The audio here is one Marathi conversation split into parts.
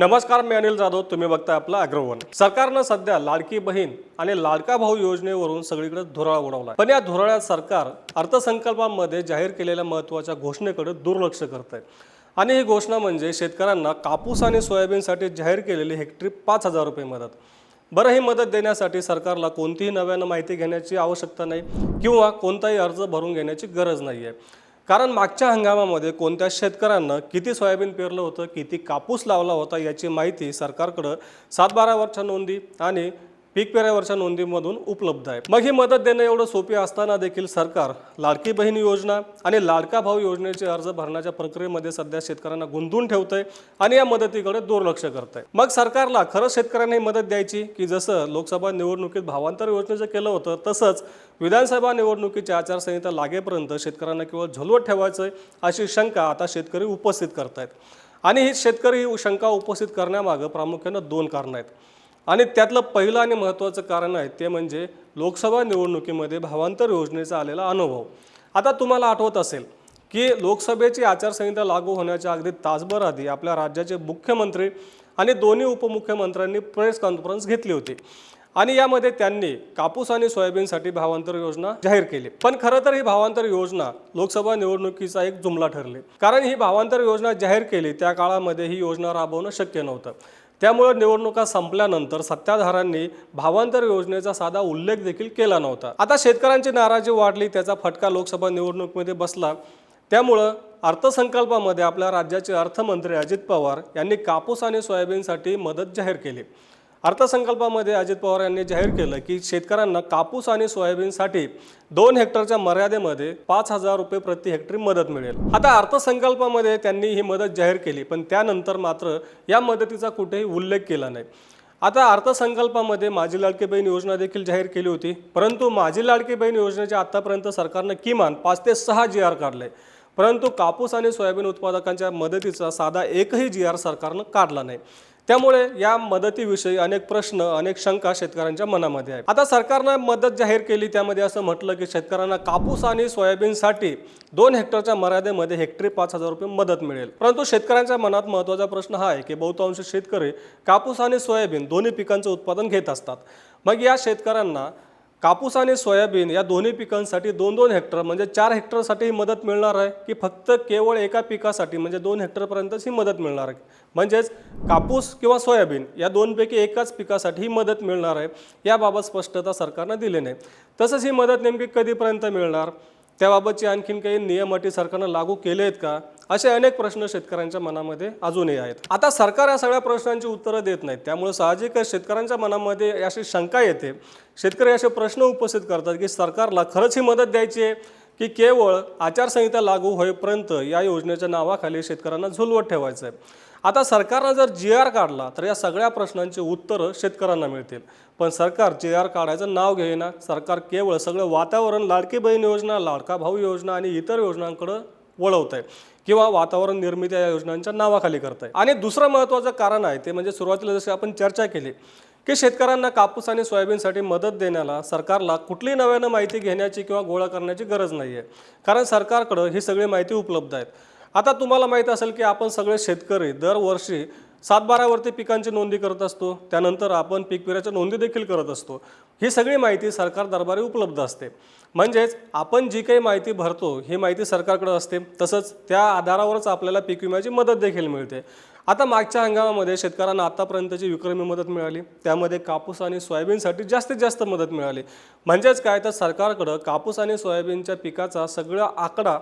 नमस्कार मी अनिल जाधव. तुम्ही बघताय आपलं अग्रवन. सरकारनं सध्या लाडकी बहीण आणि लाडका भाऊ योजनेवरून सगळीकडे धुराळा उडवला पण या धुराळ्यात सरकार अर्थसंकल्पामध्ये जाहीर केलेल्या महत्त्वाच्या घोषणेकडे दुर्लक्ष करत आहे आणि ही घोषणा म्हणजे शेतकऱ्यांना कापूस आणि सोयाबीनसाठी जाहीर केलेली हेक्टरी पाच हजार रुपये मदत. बरं ही मदत देण्यासाठी सरकारला कोणतीही नव्यानं माहिती घेण्याची आवश्यकता नाही किंवा कोणताही अर्ज भरून घेण्याची गरज नाही आहे कारण मागच्या हंगामामध्ये कोणत्या शेतकऱ्यांना किती सोयाबीन पेरलं होतं किती कापूस लावला होता याची माहिती सरकारकडं सात बारावरच्या नोंदी आणि पीक पेऱ्यावरच्या नोंदीमधून उपलब्ध आहे. मग ही मदत देणं एवढं सोपी असताना देखील सरकार लाडकी बहीण योजना आणि लाडका भाऊ योजनेचे अर्ज भरण्याच्या प्रक्रियेमध्ये सध्या शेतकऱ्यांना गुंतवून आहे आणि या मदतीकडे दुर्लक्ष करतंय. मग सरकारला खरंच शेतकऱ्यांना ही मदत द्यायची की जसं लोकसभा निवडणुकीत भावांतर योजनेचं केलं होतं तसंच विधानसभा निवडणुकीची आचारसंहिता लागेपर्यंत शेतकऱ्यांना केवळ झलवत ठेवायचं आहे अशी शंका आता शेतकरी उपस्थित करत आहेत आणि ही शेतकरी ही शंका उपस्थित करण्यामागं प्रामुख्यानं दोन कारणं आहेत. आणि त्यातलं पहिलं आणि महत्त्वाचं कारण आहे ते म्हणजे लोकसभा निवडणुकीमध्ये भावांतर योजनेचा आलेला अनुभव. आता तुम्हाला आठवत असेल की लोकसभेची आचारसंहिता लागू होण्याच्या अगदी तासभर आधी आपल्या राज्याचे मुख्यमंत्री आणि दोन्ही उपमुख्यमंत्र्यांनी प्रेस कॉन्फरन्स घेतली होती. आणि यामध्ये त्यांनी कापूस आणि सोयाबीनसाठी भावांतर योजना जाहीर केली. पण खरं तर ही भावांतर योजना लोकसभा निवडणुकीचा एक जुमला ठरली. कारण ही भावांतर योजना जाहीर केली त्या काळामध्ये ही योजना राबवणं शक्य नव्हतं. त्यामुळे निवडणुका संपल्यानंतर सत्ताधाऱ्यांनी भावांतर योजनेचा साधा उल्लेख देखील केला नव्हता. आता शेतकऱ्यांची नाराजी वाढली त्याचा फटका लोकसभा निवडणुकीमध्ये बसला. त्यामुळं अर्थसंकल्पामध्ये आपल्या राज्याचे अर्थमंत्री अजित पवार यांनी कापूस आणि सोयाबीनसाठी मदत जाहीर केली. अर्थसंकल्पामध्ये अजित पवार यांनी जाहीर केलं की शेतकऱ्यांना कापूस आणि सोयाबीनसाठी दोन हेक्टरच्या मर्यादेमध्ये पाच हजार रुपये प्रति हेक्टरी मदत मिळेल. आता अर्थसंकल्पामध्ये त्यांनी ही मदत जाहीर केली पण त्यानंतर मात्र या मदतीचा कुठेही उल्लेख केला नाही. आता अर्थसंकल्पामध्ये माझी लाडकी बहीण योजना देखील जाहीर केली होती परंतु माझी लाडकी बहीण योजनेच्या आतापर्यंत सरकारनं किमान पाच ते सहा जी आर काढले. परंतु कापूस आणि सोयाबीन उत्पादकांच्या मदतीचा साधा एकही जी आर सरकारनं काढला नाही. त्यामुळे या मदतीविषयी अनेक प्रश्न अनेक शंका शेतकऱ्यांच्या मनामध्ये आहेत. आता सरकारनं मदत जाहीर केली त्यामध्ये असं म्हटलं की शेतकऱ्यांना कापूस आणि सोयाबीनसाठी दोन हेक्टरच्या मर्यादेमध्ये हेक्टरी पाच हजार रुपये मदत मिळेल. परंतु शेतकऱ्यांच्या मनात महत्त्वाचा प्रश्न हा आहे की बहुतांश शेतकरी कापूस आणि सोयाबीन दोन्ही पिकांचं उत्पादन घेत असतात. मग या शेतकऱ्यांना कापूस आणि सोयाबीन या दोन्ही पिकांसाठी दोन दोन हेक्टर म्हणजे चार हेक्टरसाठी ही मदत मिळणार आहे की फक्त केवळ एका पिकासाठी म्हणजे दोन हेक्टरपर्यंतच ही मदत मिळणार आहे? म्हणजेच कापूस किंवा सोयाबीन या दोनपैकी एकाच पिकासाठी ही मदत मिळणार आहे याबाबत स्पष्टता सरकारनं दिली नाही. तसंच ही मदत नेमकी कधीपर्यंत मिळणार? त्याबाबतचे आणखीन काही नियम अटी सरकारनं लागू केले आहेत का? असे अनेक प्रश्न शेतकऱ्यांच्या मनामध्ये अजूनही आहेत. आता सरकार या सगळ्या प्रश्नांची उत्तरं देत नाहीत. त्यामुळे साहजिकच शेतकऱ्यांच्या मनामध्ये अशी शंका येते. शेतकरी असे प्रश्न उपस्थित करतात की सरकारला खरंच ही मदत द्यायची आहे की केवळ आचारसंहिता लागू होईपर्यंत या योजनेच्या नावाखाली शेतकऱ्यांना झुलवत ठेवायचं आहे? आता सरकारनं जर जी आर काढला तर या सगळ्या प्रश्नांची उत्तरं शेतकऱ्यांना मिळतील. पण सरकार जी आर काढायचं नाव घेईना. सरकार केवळ सगळं वातावरण लाडकी बहीण योजना लाडका भाऊ योजना आणि इतर योजनांकडं वळवत आहे किंवा वातावरण निर्मिती या योजनांच्या नावाखाली करत आहे आणि दुसरं महत्त्वाचं कारण आहे ते म्हणजे सुरुवातीला जशी आपण चर्चा केली की शेतकऱ्यांना कापूस आणि सोयाबीनसाठी मदत देण्याला सरकारला कुठलीही नव्यानं माहिती घेण्याची किंवा गोळा करण्याची गरज नाही आहे कारण सरकारकडं ही सगळी माहिती उपलब्ध आहेत. आता तुम्हाला माहीत असेल की आपण सगळे शेतकरी दरवर्षी सातबारावरती पिकांची नोंदी करत असतो त्यानंतर आपण पीक पेऱ्याच्या नोंदी देखील करत असतो. ही सगळी माहिती सरकार दरबारी उपलब्ध असते. म्हणजेच आपण जी काही माहिती भरतो ही माहिती सरकारकडे असते. तसंच त्या आधारावरच आपल्याला पीक विम्याची मदत देखील मिळते. आता मागच्या हंगामामध्ये शेतकऱ्यांना आतापर्यंतची विक्रमी मदत मिळाली. त्यामध्ये कापूस आणि सोयाबीनसाठी जास्तीत जास्त मदत मिळाली. म्हणजेच काय? तर सरकारकडं कापूस आणि सोयाबीनच्या पिकाचा सगळा आकडा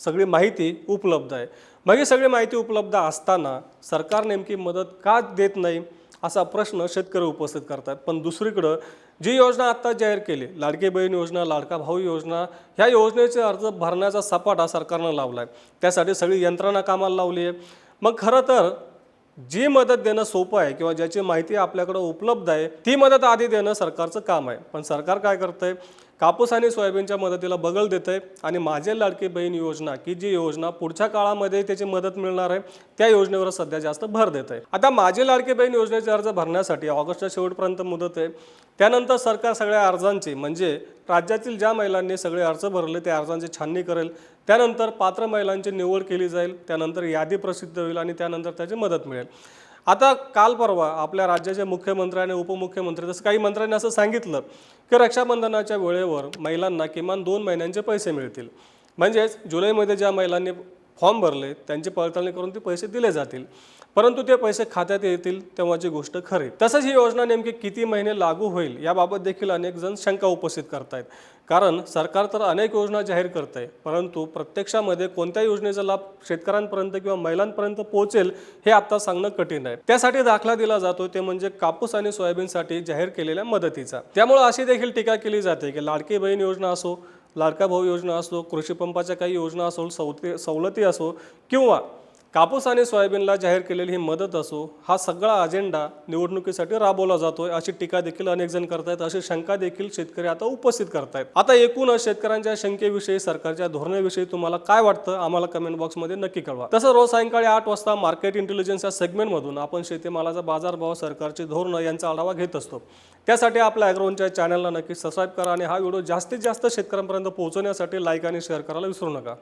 सगळी माहिती उपलब्ध आहे. मग ही सगळी माहिती उपलब्ध असताना सरकार नेमकी मदत का देत नाही असा प्रश्न शेतकरी उपस्थित करतात. पण दुसरीकडं जी योजना आत्ता जाहीर केली लाडकी बहीण योजना लाडका भाऊ योजना ह्या योजनेचे अर्ज भरण्याचा सपाटा सरकारनं लावला आहे त्यासाठी सगळी यंत्रणा कामाला लावली आहे. मग खरं तर जी मदत देणं सोपं आहे किंवा ज्याची माहिती आपल्याकडं उपलब्ध आहे ती मदत आधी देणं सरकारचं काम आहे. पण सरकार काय करतं आहे कापूस आणि सोयाबीनच्या मदतीला बगल देत आहे आणि माझे लाडकी बहीण योजना की जी योजना पुढच्या काळामध्ये त्याची मदत मिळणार आहे त्या योजनेवर सध्या जास्त भर देत आहे आता माझे लाडकी बहीण योजनेचे अर्ज भरण्यासाठी ऑगस्टच्या शेवटपर्यंत मुदत आहे. त्यानंतर सरकार सगळ्या अर्जांची म्हणजे राज्यातील ज्या महिलांनी सगळे अर्ज भरले त्या अर्जांची छाननी करेल. त्यानंतर पात्र महिलांची निवड केली जाईल. त्यानंतर यादी प्रसिद्ध होईल आणि त्यानंतर त्याची मदत मिळेल. आता काल परवा आपल्या राज्याचे मुख्यमंत्री आणि उपमुख्यमंत्री तसं काही मंत्र्यांनी असं सांगितलं की रक्षाबंधनाच्या वेळेवर महिलांना किमान दोन महिन्यांचे पैसे मिळतील. म्हणजेच जुलैमध्ये ज्या महिलांनी फॉर्म भरले त्यांची पडताळणी करून ते पैसे दिले जातील. परंतु ते पैसे खात्यात येतील तेव्हाची गोष्ट खरी. तसंच ही योजना नेमकी किती महिने लागू होईल याबाबत देखील अनेक जण शंका उपस्थित करतायत. कारण सरकार तर अनेक योजना जाहीर करत आहे परंतु प्रत्यक्षामध्ये कोणत्या योजनेचा लाभ शेतकऱ्यांपर्यंत किंवा महिलांपर्यंत पोहोचेल हे आता सांगणं कठीण आहे. त्यासाठी दाखला दिला जातो ते म्हणजे कापूस आणि सोयाबीनसाठी जाहीर केलेल्या मदतीचा. त्यामुळे अशी देखील टीका केली जाते की लाडकी बहीण योजना असो लाडका भाऊ योजना असो कृषीपंपाच्या काही योजना असो सवते सवलती असो किंवा कापूस आणि सोयाबीनला जाहीर केलेली ही मदत असो हा सगळा अजेंडा निवडणुकीसाठी राबवला जातोय अशी टीका देखील अनेक जण करतायत अशी शंका देखील शेतकरी आता उपस्थित करतायत. आता एकूणच शेतकऱ्यांच्या शंकेविषयी सरकारच्या धोरणाविषयी तुम्हाला काय वाटतं? आम्हाला कमेंट बॉक्समध्ये नक्की कळवा. तसं रोज सायंकाळी आठ वाजता मार्केट इंटेलिजन्स या सेगमेंटमधून आपण शेतीमालाचा बाजारभाव सरकारची धोरणं यांचा आढावा घेत असतो. त्यासाठी आपल्या ॲग्रोनच्या चॅनलला नक्की सबस्क्राईब करा आणि हा व्हिडिओ जास्तीत जास्त शेतकऱ्यांपर्यंत पोहोचवण्यासाठी लाईक आणि शेअर करायला विसरू नका.